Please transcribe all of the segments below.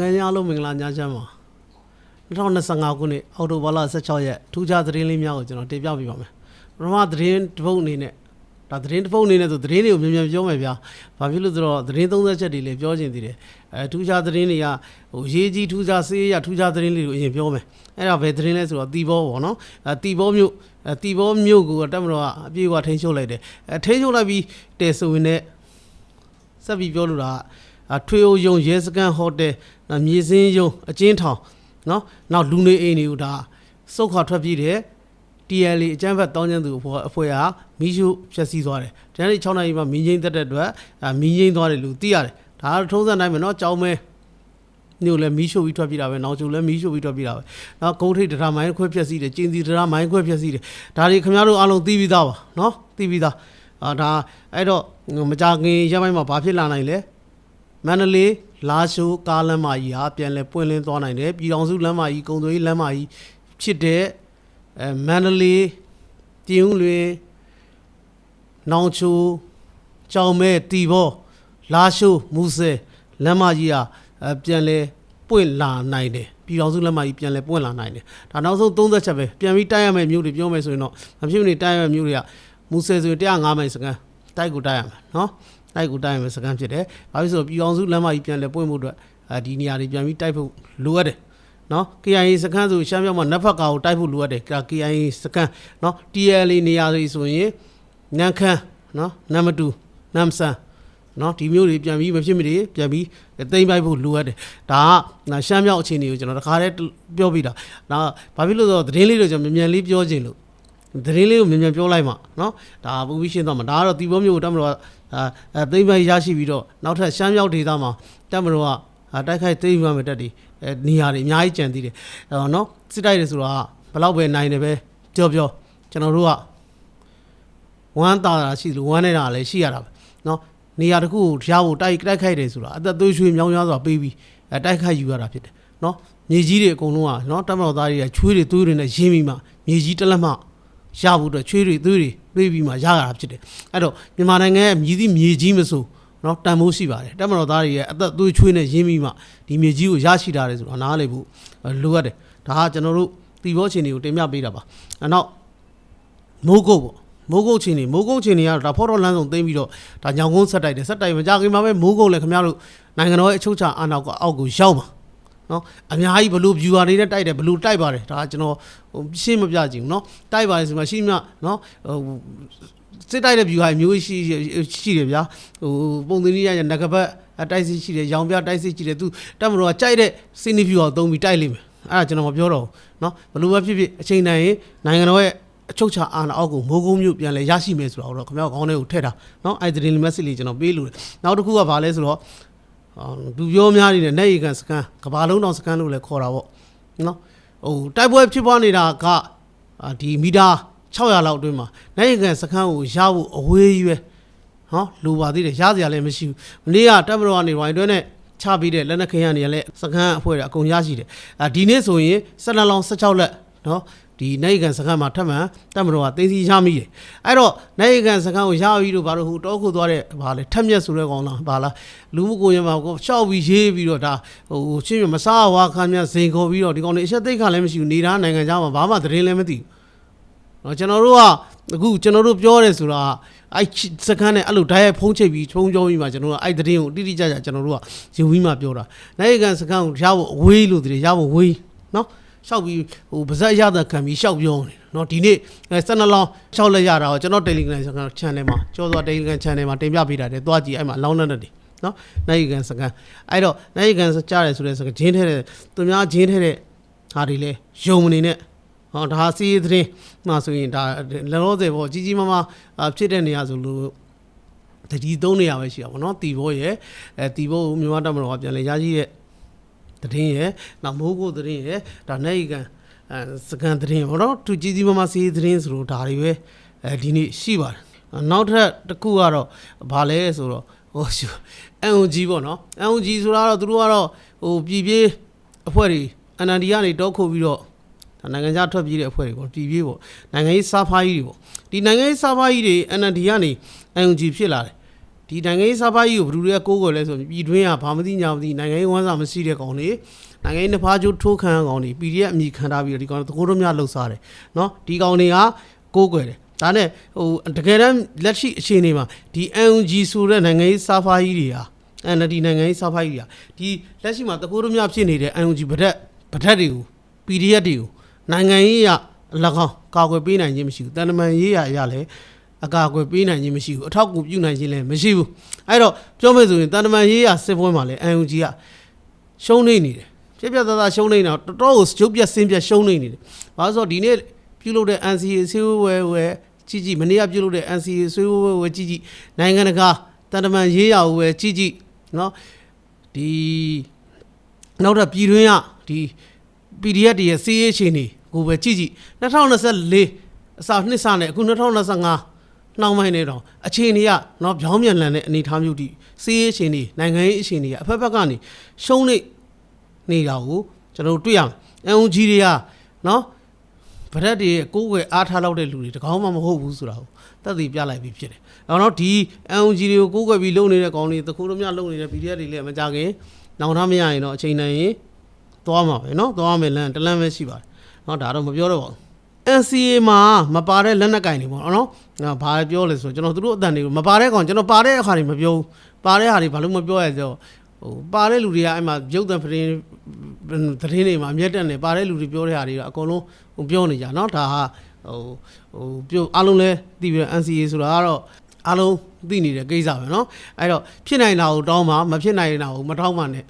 ငယ်ချင်းအားလုံးမင်္ဂလာညချမ်းပါ2025ခုနှစ်အောက်တိုဘာလ16ရက်ထူးခြားသတင်းလေးများကိုကျွန်တော်တင်ပြပေးပါမယ်ပထမသတင်းတစ်ပုဒ်အနေနဲ့ဒါသတင်းတစ်ပုဒ်အနေနဲ့ဆိုသတင်းတွေကိုမြန်မြန်ပြောမယ်ဗျာဘာဖြစ်လို့ဆိုတော့သတင်း30ချက်တွေလည်းပြောချင်သေးတယ်အဲထူးခြားသတင်းတွေကဟိုရေးကြီးထူးခြားစေးရထူးခြားသတင်းလေးကိုအရင်ပြောမယ်အဲ့ဒါပဲသတင်းလဲဆိုတော့တီဘောပေါ့နော်အဲတီဘောမြို့အဲတီဘောမြို့ကိုတက်မတော်ကအပြေအဝထိန်းချုပ်လိုက်တယ်အဲထိန်းချုပ်လိုက်ပြီးတဲဆိုရင်လည်းဆက်ပြီးပြောလို့တာကအ ထွေအိုယုံရဲစခန်းဟိုတယ်နော်မြေစင်းယုံအချင်းထောင်နော်နောက်လူနေအိမ်တွေကိုဒါစုတ်ခွာထွက်ပြေးတယ် TLA အကျန်းဖက်တောင်းကျမ်းသူအဖွဲ့အဖွဲ့ကမီးရှို့ဖျက်ဆီးသွားတယ်။တန်းလေး6နိုင်မှာမင်းငိမ့်တက်တဲ့အတွက်အာမင်းငိမ့်သွားတယ်လို့သိရတယ်။ဒါကထုံးစံတိုင်းပဲเนาะကြောင်းမဲမြို့လည်းမီးရှို့ပြီးထွက်ပြေးတာပဲ။နောက်ကျုံလည်းမီးရှို့ပြီးထွက်ပြေးတာပဲ။နောက်ဂုံထိတ်ဒရာမိုင်းခွဲဖျက်ဆီးတယ်။ကျင်းစီဒရာမိုင်းခွဲဖျက်ဆီးတယ်။ဒါတွေခင်ဗျားတို့အားလုံးသိပြီးသားပါเนาะသိပြီးသား။အာဒါအဲ့တော့မကြခင်ရက်ပိုင်းမှာဘာဖြစ်လာနိုင်လဲ။ မန္တလေးလာရှိုးကားလမ်းမကြီးဟာပြန်လဲပွင့်လင်းသွားနိုင်တယ်။ပြည်တော်စုလမ်းမကြီးကုံသွေးလမ်းမကြီးဖြစ်တဲ့အဲမန္တလေးပြင်းဦးလွင်နောင်ချိုကြောင်မဲတီဘောလာရှိုးမူဆယ်လမ်းမကြီးဟာအဲပြန်လဲပွင့်လာနိုင်တယ်ပြည်တော်စုလမ်းမကြီးပြန်လဲပွင့်လာနိုင်တယ်ဒါနောက်ဆုံး30ချက်ပဲပြန်ပြီးတိုက်ရမယ့်မြို့တွေပြောမယ်ဆိုရင်တော့မဖြစ်မနေတိုက်ရမယ့်မြို့တွေကမူဆယ်ဆိုရင်105မိုင်စကန်တိုက်ကိုတိုက်ရမယ် နော်တိုက်ကိုတိုက်ရမယ့်စကန်ဖြစ်တယ်ဘာဖြစ်လို့ဆိုတော့ပြည်တော်စုလမ်းမကြီးပြန်လဲပွင့်ဖို့အတွက်အဲဒီနေရာတွေပြန်ပြီးတိုက်ဖို့လိုအပ်တယ်နော် KIA စခန်းဆိုရှမ်းမြောက်မှာနက်ဖက်ကာကိုတိုက်ဖို့လိုအပ်တယ် KIA စခန်းနော် TLA နေရာတွေဆိုရင်နန်းခမ်းနော်နမ်မတူနမ်ဆန်နော်ဒီမျိုးတွေပြန်ပြီးမဖြစ်မနေပြန်ပြီးတိမ့်ပိုက်ဖို့လိုအပ်တယ်ဒါကနာရှမ်းမြောက်အခြေအနေကိုကျွန်တော်တခါတည်းပြောပြတာဒါကဘာဖြစ်လို့လဲဆိုတော့သတင်းလေးတွေကျွန်တော်မြန်မြန်လေးပြောချင်လို့ သတင်းလေးကိုမြန်မြန်ပြောလိုက်မှာနော်ဒါပူပြီးရှင်းသွားမှာဒါကတော့တီဘောမျိုးကိုတက်မလို့ကအဲအဲတိမ့်ပိုက်ရရှိပြီးတော့နောက်ထပ်ရှမ်းမြောက်ဒေသမှာတက်မလို့ကအာတိုက်ခိုက်သိမ်းရမယ်တက်ဒီအဲနေရာတွေအများကြီးကြံသေးတယ်အဲတော့နော်စစ်တိုက်တယ်ဆိုတော့ဘယ်လောက်ပဲနိုင်တယ်ပဲကြောပြောကျွန်တော်တို့ကဝမ်းသာတာရှိလို့ဝမ်းနေတာလည်းရှိရတာပဲနော်နေရာတစ်ခုကိုရဖို့တိုက်တိုက်ခိုက်တယ်ဆိုတာအသက်သွေးရွှေမြောင်းများစွာပေးပြီးအဲတိုက်ခိုက်ယူရတာဖြစ်တယ်နော်မြေကြီးတွေအကုန်လုံးကနော်တက်မတော်သားတွေကချွေးတွေသွေးတွေနဲ့ရင်းပြီးမှမြေကြီးတစ်လက်မှ ရဖို့အတွက်ချွေးတွေသွေးတွေပေးပြီးမှရရတာဖြစ်တယ်အဲ့တော့မြန်မာနိုင်ငံရဲ့မြည်သည့်မြေကြီးမဆိုနော်တန်မိုးရှိပါတယ်တက်မတော်သားတွေရဲ့အသက်သွေးချွေးနဲ့ရင်းပြီးမှဒီမြေကြီးကိုရရှိထားတယ်ဆိုတော့နားလေဖို့လိုအပ်တယ်ဒါကကျွန်တော်တို့တီဘောချင်းတွေကိုတင်ပြပေးတာပါအဲနောက်မိုးကုတ်ပေါ့မိုးကုတ်ချင်းတွေမိုးကုတ်ချင်းတွေကတော့ဒါဖော်တော်လမ်းဆောင်သိမ်းပြီးတော့ဒါညောင်ကုန်းဆက်တိုက်တယ်ဆက်တိုက်မကြခင်မှာပဲမိုးကုတ်လည်းခင်ဗျားတို့နိုင်ငံတော်ရဲ့အချုပ်ချာအာဏာကိုအောက်ကိုရောက်ပါ နော်အများကြီးဘလို့ viewer တွေနဲ့တိုက်တယ်ဘလို့တိုက်ပါတယ်ဒါကျွန်တော်ရှင်းမပြကြည့်ဘူးနော်တိုက်ပါတယ်ဆိုမှရှင်းမြနော်ဟိုစစ်တိုက်တဲ့ viewer မျိုးရှိရှိတယ်ဗျာဟိုပုံသင်းကြီးရငကပတ်တိုက်စစ်ရှိတယ်ရောင်ပြတိုက်စစ်ရှိတယ်သူတက်မတော်ကကြိုက်တဲ့ scene viewer ကိုသုံးပြီးတိုက်လိမ့်မယ်အဲ့ဒါကျွန်တော်မပြောတော့ဘူးနော်ဘလို့ပဲဖြစ်ဖြစ်အချိန်တိုင်းရင်နိုင်ငံတော်ရဲ့အချုပ်ချာအာဏာအောက်ကိုမိုးကုံးမြို့ပြန်လဲရရှိမယ်ဆိုတော့ခင်ဗျားခေါင်းထဲကိုထည့်တာနော်အဲ့ဒီ message လေးကျွန်တော်ပေးလို့တယ်နောက်တစ်ခုကဘာလဲဆိုတော့ လူပြောများနေတဲ့နေရီကန်စကန်ကဘာလုံးတော်စကန်လို့လည်းခေါ်တာပေါ့နော်ဟိုတိုက်ပွဲဖြစ်ပွားနေတာကဒီမီတာ600လောက်အတွင်းမှာနေရီကန်စကန်ကိုရဖို့အဝေးကြီးပဲဟောလိုပါသေးတယ်ရစရာလည်းမရှိဘူးမနေ့ကတပ်မတော်ကနေဝိုင်းတွဲနဲ့ချပြီးတဲ့လက်နက်ခဲရနေရလဲစကန်အဖွဲ့တွေအကုန်ရရှိတယ်ဒီနေ့ဆိုရင်12လောင်း16လက် နော်ဒီနိုင်ကန်စခန်းမှာထပ်မံတပ်မတော်ကသိသိရမိတယ်အဲ့တော့နိုင်ကန်စခန်းကိုရပြီးတော့ဘာလို့ဟိုတောခုသွားတဲ့ဘာလဲထက်မြက်ဆိုတဲ့ကောင်လားဘာလားလူမှုကိုယ်ရမှာကိုရှောက်ပြီးရေးပြီးတော့ဒါဟိုချင်းမစားဝါခံမြဇင်ခေါ်ပြီးတော့ဒီကောင်တွေအချက်သိက္ခာလည်းမရှိဘူးနေတာနိုင်ငံခြားမှာဘာမှသတင်းလည်းမသိဘူးနော်ကျွန်တော်တို့ကအခုကျွန်တော်တို့ပြောရဲဆိုတာအဲ့စကန်နဲ့အဲ့လိုဓာတ်ရိုက်ဖုံးချိတ်ပြီးဖုံးကြောပြီးမှကျွန်တော်တို့အဲ့သတင်းကိုတိတိကျကျကျွန်တော်တို့ကယူပြီးမှပြောတာနိုင်ကန်စကန်ကိုရဖို့အဝေးလို့တည်းရဖို့ဝေးနော် ရှောက်ပြီးဟိုပါဇက်ရတာခံပြီးရှောက်ပြောနေနော်ဒီနေ့12လောင်းရှောက်လက်ရတာကိုကျွန်တော် Telegram channel မှာကျော်စွာ Telegram channel မှာတင်ပြပေးတာတယ်တွားကြည့်အဲ့မှာလောင်းတဲ့တယ်နော်နိုင်ကန်စကန်အဲ့တော့နိုင်ကန်ကြားတယ်ဆိုတဲ့စကန်ဂျင်းထဲတဲ့သူများဂျင်းထဲတဲ့ဟာတွေလဲယုံမနေနဲ့ဟောဒါစီးရေးသတင်းမှာဆိုရင်ဒါလောလောဆယ်ပေါ့ကြီးကြီးမားမားအာဖြစ်တဲ့နေရာဆိုလို့တတိသုံးနေရာပဲရှိတာပေါ့နော်တီဘောရဲ့အဲတီဘောကိုမြန်မာတပ်မတော်ကပြန်လဲရရှိတဲ့ သတင်းရဲ့နောက်မိုးကိုသတင်းရဲ့ဒါနေကန်အဲစကန်သတင်းပေါ့နော်သူကြီးကြီးမားမားစီးရေးသတင်းဆိုလို့ဒါတွေပဲအဲဒီနေ့ရှိပါတယ်နောက်ထပ်တစ်ခုကတော့ဘာလဲဆိုတော့ဟို NUG ပေါ့နော် NUG ဆိုတာတော့သူတို့ကတော့ဟိုပြည်ပြေးအဖွဲ့တွေ NND ကနေတောခုပြီးတော့ဒါနိုင်ငံခြားထွက်ပြေးတဲ့အဖွဲ့တွေပေါ့ပြည်ပြေးပေါ့နိုင်ငံရေးစားဖားကြီးတွေပေါ့ဒီနိုင်ငံရေးစားဖားကြီးတွေ NLD ကနေ NUG ဖြစ်လာတယ် ဒီနိုင်ငံရေးစာဖားကြီးကိုဘယ်သူတွေကကိုးကွယ်လဲဆိုရင်ပြည်တွင်းကဘာမသိညာမသိနိုင်ငံရေးဝမ်းစာမရှိတဲ့ကောင်တွေနိုင်ငံရေးနှစ်ဖားချိုးထိုးခံကောင်တွေ PDF အမိခံထားပြီးတော့ဒီကောင်တွေသကိုးတို့များလှုပ်ရှားတယ်နော်ဒီကောင်တွေကကိုးကွယ်တယ်ဒါနဲ့ဟိုတကယ်တမ်းလက်ရှိအခြေအနေမှာဒီ UNG ဆိုတဲ့နိုင်ငံရေးစာဖားကြီးတွေဟာ NLD နိုင်ငံရေးစာဖားကြီးတွေဟာဒီလက်ရှိမှာသကိုးတို့များဖြစ်နေတဲ့ UNG ဗဒက်ဗဒက်တွေကို PDF တွေကိုနိုင်ငံရေးရအလကောင်ကာကွယ်ပေးနိုင်ခြင်းမရှိဘူးတန်တမန်ရေးရအရလည်း အကာအကွယ်ပေးနိုင်ခြင်းမရှိဘူးအထောက်အကူပြုနိုင်ခြင်းလည်းမရှိဘူးအဲ့တော့ပြောမယ်ဆိုရင်တန်တမန်ရေးရစစ်ပွဲမှာလည်း UNG ကရှုံးနေနေတယ်ပြက်ပြက်သားသားရှုံးနေတာတော်တော်ကိုရုပ်ပြက်စင်းပြက်ရှုံးနေနေတယ်ဘာလို့ဆိုတော့ဒီနေ့ပြုလုပ်တဲ့ NCA ဆေးဝဲဝဲကြီးကြီးမနေ့ကပြုလုပ်တဲ့ NCA ဆေးဝဲဝဲကြီးကြီးနိုင်ငံတကာတန်တမန်ရေးရဝဲကြီးကြီးနော်ဒီနောက်တော့ပြည်တွင်းကဒီ PDF တွေရဲ့စီးရေးချင်းတွေကိုပဲကြည့်ကြည့်2024အစနှစ်စနဲ့အခု2025 နှောင်းပိုင်းနေတော့အချိန်တွေကနော်ပြောင်းပြန်လန်တဲ့အနေအထားမျိုးတိစီးရေးချင်းတွေနိုင်ငံရေးအချိန်တွေကအဖက်ဖက်ကနေရှုံးနေနေတာကိုကျွန်တော်တို့တွေ့ရမယ်။ NUG တွေကနော်ဗရက်တွေရဲ့ကိုယ်ွယ်အားထားလောက်တဲ့လူတွေတကောင်းမှမဟုတ်ဘူးဆိုတာကိုသက်သေပြလိုက်ပြီးဖြစ်တယ်။နောက်တော့ဒီ NUG တွေကိုကိုယ်ွယ်ပြီးလုံနေတဲ့ကောင်တွေတခုတို့များလုံနေတဲ့ PDF တွေလည်းမကြခင်နောင်ထားမရရင်တော့အချိန်နိုင်ရင် သွားမှာပဲเนาะသွားမယ်လမ်းတလမ်းပဲရှိပါတယ်เนาะဒါတော့မပြောတော့ပါဘူး NCA မှာမပါတဲ့လက်နက်ကင်တွေပေါ့နော်ငါဘာပြောလဲဆိုတော့ကျွန်တော်တို့အတန်တွေကိုမပါတဲ့ကောင်ကျွန်တော်ပါတဲ့အခါတွေမပြောဘူးပါတဲ့ဟာတွေဘာလို့မပြောရလဲဆိုတော့ဟိုပါတဲ့လူတွေကအဲ့မှာရုပ်သံဖရင်သတင်းတွေမှာအမျက်တက်နေပါတဲ့လူတွေပြောတဲ့ဟာတွေကအကုန်လုံးဟိုပြောနေကြเนาะဒါဟာဟိုဟိုပြောအားလုံးလဲသိပြီးတော့ NCA ဆိုတာကတော့အားလုံးသိနေတဲ့ကိစ္စပဲเนาะအဲ့တော့ဖြစ်နိုင်တာကိုတောင်းပါမဖြစ်နိုင်တာကိုမတောင်းပါနဲ့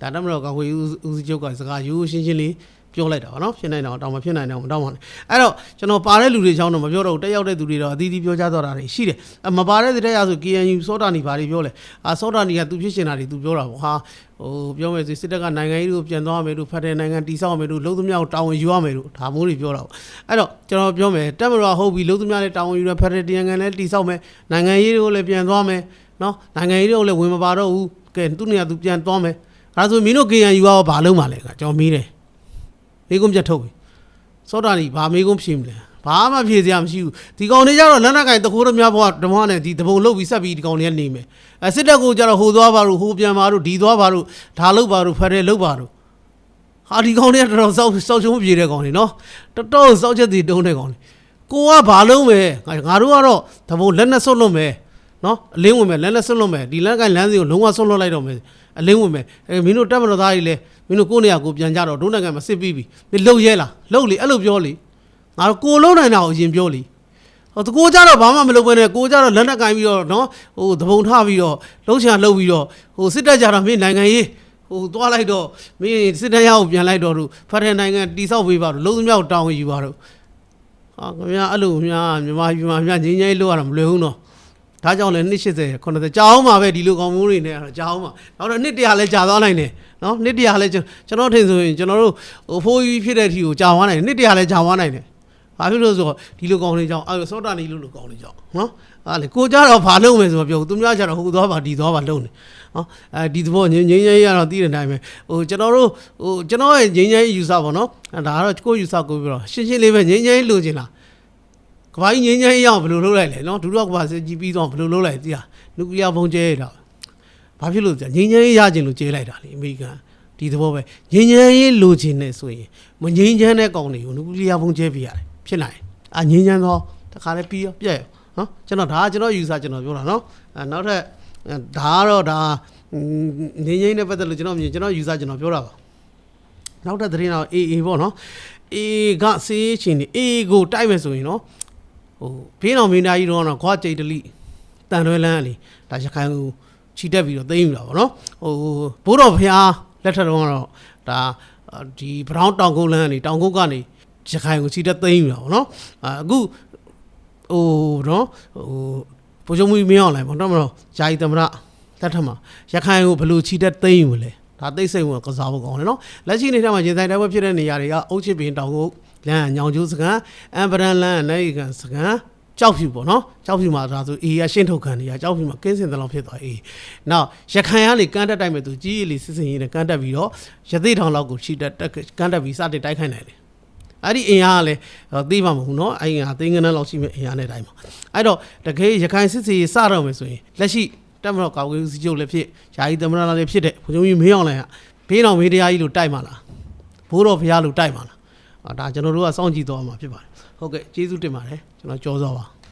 ဒါတမတော်ကဝေဦးဦးစီးချုပ်ကစကားရိုးရှင်းရှင်းလေး ပြောလိုက်တာပါနော်ဖြစ်နိုင်တော့တောင်းမဖြစ်နိုင်တော့မတောင်းပါနဲ့အဲ့တော့ကျွန်တော်ပါတဲ့လူတွေချောင်းတော့မပြောတော့ဘူးတက်ရောက်တဲ့သူတွေတော့အသီးသီးပြောကြတော့တာတွေရှိတယ်အမပါတဲ့တဲ့ရဆို KNU စောတာနီဘာတွေပြောလဲအာစောတာနီကသူဖြစ်ရှင်တာတွေသူပြောတာပေါ့ဟာဟိုပြောမယ်ဆိုစစ်တပ်ကနိုင်ငံရေးကိုပြန်သွားမယ်လို့ဖတ်တဲ့နိုင်ငံတိဆောက်မယ်လို့လုံးသမျှကိုတာဝန်ယူရမယ်လို့ဒါမျိုးတွေပြောတာပေါ့အဲ့တော့ကျွန်တော်ပြောမယ်တက်မတော်ဟုတ်ပြီလုံးသမျှလည်းတာဝန်ယူရဖတ်တဲ့တရားငံလည်းတိဆောက်မယ်နိုင်ငံရေးကိုလည်းပြန်သွားမယ်နော်နိုင်ငံရေးကိုလည်းဝင်မပါတော့ဘူးကဲသူ့နေရာသူပြန်သွားမယ်အဲဒါဆိုမင်းတို့ KNU ကဘာလုံးပါလဲကကျွန်တော်မေးတယ် မေးခွန်းပြတ်ထုတ်ပြီစောတာကြီးဘာမေးခွန်းဖြေမလဲဘာမှဖြေစရာမရှိဘူးဒီကောင်တွေကြတော့လက်နက်ကင်တခိုးတို့များဘွားဓမ္မနဲ့ဒီတပုံလုတ်ပြီးဆက်ပြီးဒီကောင်တွေကနေမယ်အဲစစ်တပ်ကိုကြတော့ဟိုသွားပါလို့ဟိုပြန်ပါလို့ဒီသွားပါလို့ဒါလုတ်ပါလို့ဖရဲလုတ်ပါလို့ဟာဒီကောင်တွေကတော်တော်စောက်စောက်ချုံပြေတဲ့ကောင်တွေနော်တော်တော်စောက်ချက်တွေတုံးတဲ့ကောင်တွေကိုကဘာလုံးပဲငါတို့ကတော့တပုံလက်နဲ့ဆွတ်လွတ်မယ်နော်အလင်းဝင်မယ်လက်နဲ့ဆွတ်လွတ်မယ်ဒီလက်ကင်လမ်းစီကိုလုံးဝဆွတ်လွတ်လိုက်တော့မယ်အလင်းဝင်မယ်အဲမင်းတို့တက်မတော်သားကြီးလဲ မင်းတို့ကိုယ့်နေရာကိုပြန်ကြတော့ဒုနိုင်ငံမှာစစ်ပြီးပြီမင်းလှုပ်ရဲလားလှုပ်လေအဲ့လိုပြောလေငါတို့ကိုလုံးနိုင်တာကိုအရင်ပြောလေဟိုတကိုကြတော့ဘာမှမလုပ်ဘဲနဲ့ကိုကြတော့လက်နက်ကင်ပြီးတော့နော်ဟိုသဘုံထပြီးတော့လှုပ်ချာလှုပ်ပြီးတော့ဟိုစစ်တက်ကြတော့မင်းနိုင်ငံရေးဟိုသွားလိုက်တော့မင်းစစ်တပ်ရအောင်ပြန်လိုက်တော့သူဖတ်တဲ့နိုင်ငံတိဆောက်ပေးပါတော့လုံးသမျှကိုတောင်းယူပါတော့ဟာခင်ဗျာအဲ့လိုများမြန်မာပြည်မှာများငင်းငင်းလို့ရတာမလွယ်ဘူးနော်ဒါကြောင့်လည်း280 90ကြာအောင်ပါပဲဒီလိုကောင်မိုးတွေနဲ့ကတော့ကြာအောင်ပါနောက်တော့နှစ်တရာလည်းကြာသွားနိုင်တယ် နော်နှစ်တရာလည်းကျွန်ကျွန်တော်ထင်ဆိုရင်ကျွန်တော်တို့ဟိုဖိုးကြီးဖြစ်တဲ့အထိကိုကြာသွားနိုင်တယ်နှစ်တရာလည်းကြာသွားနိုင်တယ်ဘာဖြစ်လို့ဆိုတော့ဒီလိုကောင်တွေကြောင့်အဲစောတာနီလို့လိုကောင်တွေကြောင့်နော်အားလေကိုကြတော့ဘာလုပ်မယ်ဆိုတော့ပြောသူများကြတော့ဟိုသွားပါဒီသွားပါလုပ်နေနော်အဲဒီသဘောငင်းငင်းရေးရတော့တည်တဲ့အတိုင်းပဲဟိုကျွန်တော်တို့ဟိုကျွန်တော်ရဲ့ငင်းငင်းယူဆပါနော်အဲဒါကတော့ကိုယူဆကိုပြီးတော့ရှင်းရှင်းလေးပဲငင်းငင်းလိုချင်လားကဘာကြီးငင်းငင်းရအောင်ဘယ်လိုလုပ်လိုက်လဲနော်ဒုတိယကဘာစစ်ကြီးပြီးတော့ဘယ်လိုလုပ်လိုက်သိလားနျူကလ িয়ার ဘုံကျဲရတာ ဘာဖြစ်လို့လဲငင်းငင်းရခြင်းလို့ကျဲလိုက်တာလေအမေရိကန်ဒီသဘောပဲငင်းငင်းရေးလိုချင်နေဆိုရင်မငင်းချမ်းတဲ့ကောင်တွေကိုနျူကလ িয়ার ဘုံကျဲပြရတယ်ဖြစ်နိုင်အာငင်းချမ်းတော့တခါလဲပြီးရောပြက်ရောနော်ကျွန်တော်ဒါကကျွန်တော်ယူဆကျွန်တော်ပြောတာနော်အဲနောက်ထပ်ဒါကတော့ဒါငင်းငင်းနဲ့ပတ်သက်လို့ကျွန်တော်မြင်ကျွန်တော်ယူဆကျွန်တော်ပြောတာပါနောက်ထပ်သတင်းတော့ AA ပေါ့နော် AA ကစေးချင်းနေ AA ကိုတိုက်မယ်ဆိုရင်နော်ဟိုဖေးတော်မင်းသားကြီးတော့တော့ခွာကြိတ်တလိတန်တွဲလန်းလေဒါရခိုင်ကို ခြိတက်ပြီးတော့သိမ်းယူတာပေါ့နော်ဟိုဘိုးတော်ဖျားလက်ထက်တော့ကတော့ဒါဒီဘရောင်းတောင်ကုန်းလန်းကနေတောင်ကုန်းကနေရခိုင်ကိုခြိတက်သိမ်းယူတာပေါ့နော်အခုဟိုနော်ဟိုဘိုးချုပ်မူမင်းအောင်လိုက်ပေါ့တော့မတော့ဂျာကြီးသမရလက်ထက်မှာရခိုင်ကိုဘယ်လိုခြိတက်သိမ်းယူလဲဒါသိစိတ်ဝင်ကစားဖို့ကောင်းတယ်နော်လက်ရှိအနေနဲ့မှာရင်ဆိုင်တိုက်ပွဲဖြစ်တဲ့နေရာတွေကအုတ်ချစ်ပင်တောင်ကုန်းလမ်းညောင်ကျိုးစကန်အမ်ဗရန်လန်နိုင်ကန်စကန် ကြောက်ဖြူပေါ့နော်ကြောက်ဖြူမှာဒါဆိုအေးရရှင်းထုတ်ခံနေရကြောက်ဖြူမှာကင်းစင်တလောက်ဖြစ်သွားအေးနောက်ရခိုင်ကနေကန်တက်တိုက်မဲ့သူကြီးရီစစ်စင်ရင်ကန်တက်ပြီးတော့ရသေးထောင်လောက်ကိုချီတက်ကန်တက်ပြီးစတင်တိုက်ခိုင်းနိုင်တယ်အဲ့ဒီအင်အားကလည်းသိမှာမဟုတ်နော်အဲ့ဒီအင်အားသိငန်းလောက်ရှိမဲ့အင်အားနဲ့တိုင်းမှာအဲ့တော့တကယ်ရခိုင်စစ်စီစတော့မယ်ဆိုရင်လက်ရှိတက်မတော်ကာကွယ်ရေးစစ်ချုပ်လည်းဖြစ်ယာယီသမရလာလည်းဖြစ်တဲ့ဘုံကြီးမင်းအောင်လည်းဘေးတော်မေးတရားကြီးလို့တိုက်မှာလားဘိုးတော်ဖရားလို့တိုက်မှာလားဒါကျွန်တော်တို့ကစောင့်ကြည့်တော့မှာဖြစ်ပါတယ် ဟုတ်ကဲ့ကျေးဇူးတင်ပါတယ်ကျွန်တော်ကြော်စောပါ